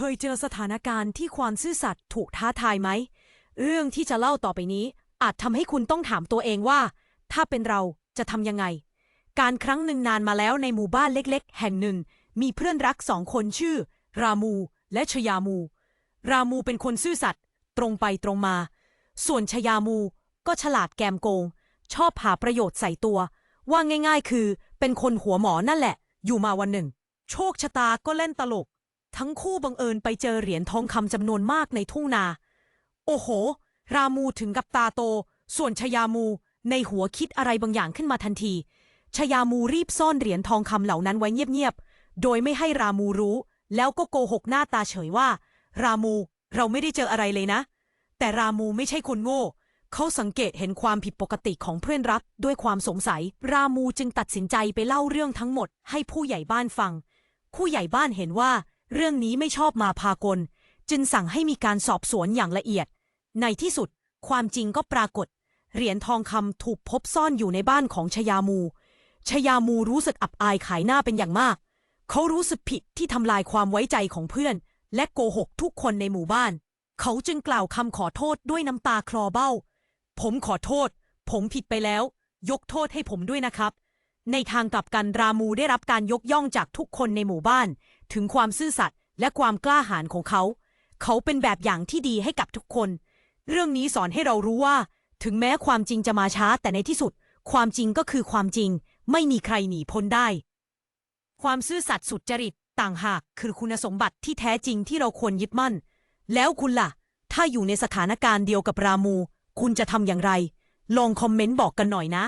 เคยเจอสถานการณ์ที่ความซื่อสัตย์ถูกท้าทายไหม เรื่องที่จะเล่าต่อไปนี้ อาจทำให้คุณต้องถามตัวเองว่า ถ้าเป็นเราจะทำยังไง การครั้งหนึ่งนานมาแล้วในหมู่บ้านเล็กๆ แห่งหนึ่ง มีเพื่อนรักสองคนชื่อ รามูและชยามู รามูเป็นคนซื่อสัตย์ตรงไปตรงมา ส่วนชยามูก็ฉลาดแกมโกง ชอบหาประโยชน์ใส่ตัว ว่าง่าย ๆ คือเป็นคนหัวหมอนั่นแหละ อยู่มาวันหนึ่ง โชคชะตาก็เล่นตลก ทั้งคู่บังเอิญไปเจอเหรียญทองคำจำนวนมากในทุ่งนา โอ้โห รามูถึงกับตาโต ส่วนชยามูในหัวคิดอะไรบางอย่างขึ้นมาทันที ชยามูรีบซ่อนเหรียญทองคำเหล่านั้นไว้เงียบๆ โดยไม่ให้รามูรู้ แล้วก็โกหกหน้าตาเฉยว่า รามูเราไม่ได้เจออะไรเลยนะ แต่รามูไม่ใช่คนโง่ เขาสังเกตเห็นความผิดปกติของเพื่อนรักด้วยความสงสัย รามูจึงตัดสินใจไปเล่าเรื่องทั้งหมดให้ผู้ใหญ่บ้านฟัง ผู้ใหญ่บ้านเห็นว่า เรื่องนี้ไม่ชอบมาพากล จึงสั่งให้มีการสอบสวนอย่างละเอียด ในที่สุด ความจริงก็ปรากฏ เหรียญทองคำถูกพบซ่อนอยู่ในบ้านของชยามู ชยามูรู้สึกอับอายขายหน้าเป็นอย่างมาก เขารู้สึกผิดที่ทำลายความไว้ใจของเพื่อน และโกหกทุกคนในหมู่บ้าน เขาจึงกล่าวคำขอโทษด้วยน้ำตาคลอเบ้า ผมขอโทษ ผมผิดไปแล้ว ยกโทษให้ผมด้วยนะครับ ในทางกลับกันรามูได้รับการยกย่องจากทุกคนในหมู่บ้าน ถึงความซื่อสัตย์และความกล้าหาญของเขา เขาเป็นแบบอย่างที่ดีให้กับทุกคน เรื่องนี้สอนให้เรารู้ว่า ถึงแม้ความจริงจะมาช้าแต่ในที่สุด ความจริงก็คือความจริง ไม่มีใครหนีพ้นได้ ความซื่อสัตย์สุจริตต่างหากคือคุณสมบัติที่แท้จริงที่เราควรยึดมั่น แล้วคุณล่ะ ถ้าอยู่ในสถานการณ์เดียวกับรามู คุณจะทำอย่างไร ลองคอมเมนต์บอกกันหน่อยนะ